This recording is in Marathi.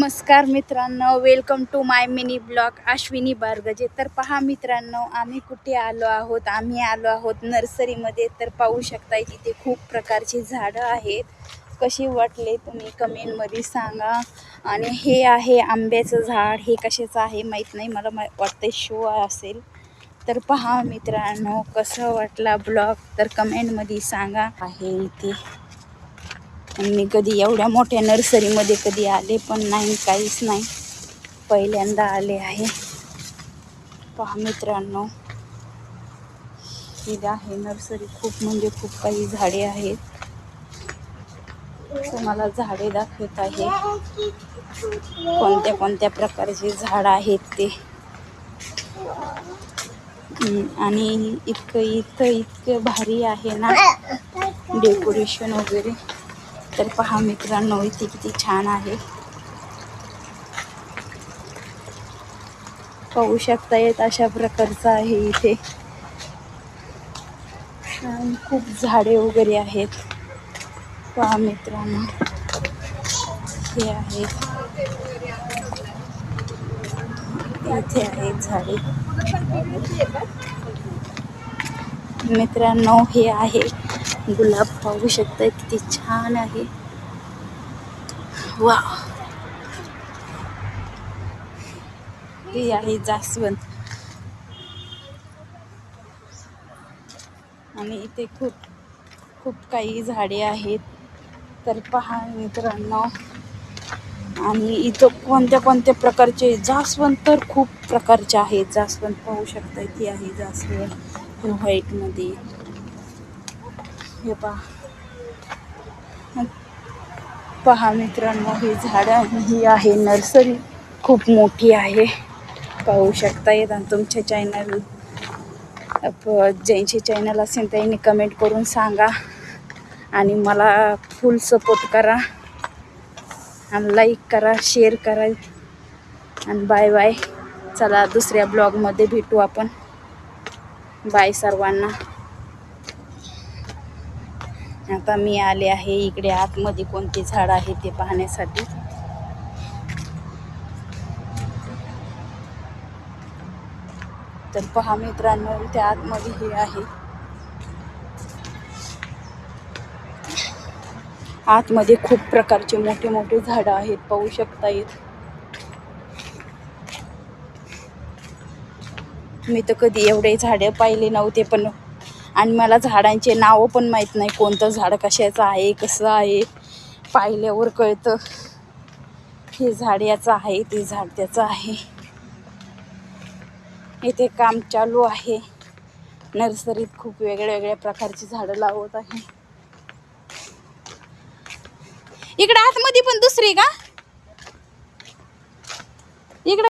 नमस्कार मित्रांनो welcome to my mini blog Ashwini Bargaje. तर पहा मित्रांनो आम्ही कुठे आलो आहोत? आम्ही आलो आहोत नर्सरीमध्ये तर पाहू शकताय तिथे खूप प्रकारची झाडं आहेत. कशी वाटले तुम्ही कमेंटमध्ये सांगा. आणि हे आहे आंब्याचं झाड. हे कशाचं आहे माहीत नाही. मला मा वाटतं शो असेल. तर पहा मित्रांनो कसं वाटला ब्लॉग तर कमेंटमध्ये सांगा. आहे इथे. आणि मी कधी एवढ्या मोठ्या नर्सरीमध्ये कधी आले पण नाही काहीच नाही. पहिल्यांदा आले आहे. पहा मित्रांनो इथे आहे नर्सरी. खूप म्हणजे खूप काही झाडे आहेत. तुम्हाला झाडे दाखवत आहे. कोणत्या कोणत्या प्रकारचे झाड आहेत ते. आणि इतकं इथं इतकं भारी आहे ना. डेकोरेशन वगैरे. तर पहा मित्रांनो इथे किती छान आहे. पाहू शकता येत अशा प्रकारचं आहे इथे. खूप झाडे वगैरे आहेत. पहा मित्रांनो हे आहेत इथे आहेत झाडे. मित्रांनो हे आहे. गुलाब पाहू शकताय किती छान आहे. वा हे आहे जास्वंद. आणि इथे खूप खूप काही झाडे आहेत. तर पहा मित्रांनो. आणि इथं कोणत्या कोणत्या प्रकारचे जास्वंद तर खूप प्रकारचे आहेत. जास्वंद पाहू शकता इथे आहे जास्वंद. हे व्हाईटमध्ये. हे पहा. पहा मित्रांनो ही झाडं ही आहे नर्सरी. खूप मोठी आहे. पाहू शकता येत आणि तुमच्या चॅनल ज्यांचे चॅनल असेल त्यांनी कमेंट करून सांगा. आणि मला फुल सपोर्ट करा. आणि लाईक करा शेअर करा. आणि बाय बाय चला दुसऱ्या ब्लॉगमध्ये भेटू आपण. बाय सर्वांना. आता मी आले आहे इकडे आतमध्ये कोणते झाड आहे ते पाहण्यासाठी. तर पहा मित्रांनो त्या आतमध्ये हे आहे. आतमध्ये खूप प्रकारचे मोठे मोठे झाडं आहेत पाहू शकता येत. मी तर कधी एवढे झाडं पाहिले नव्हते पण आणि मला झाडांचे नावं पण माहीत नाही कोणतं झाड कशाचं आहे कसं आहे पाहिल्यावर कळतं. हे झाड याचं आहे ते झाड त्याचं आहे. इथे काम चालू आहे. नर्सरीत खूप वेगळ्या वेगळ्या प्रकारची झाडं लावत आहे. इकडे आतमध्ये पण दुसरी का?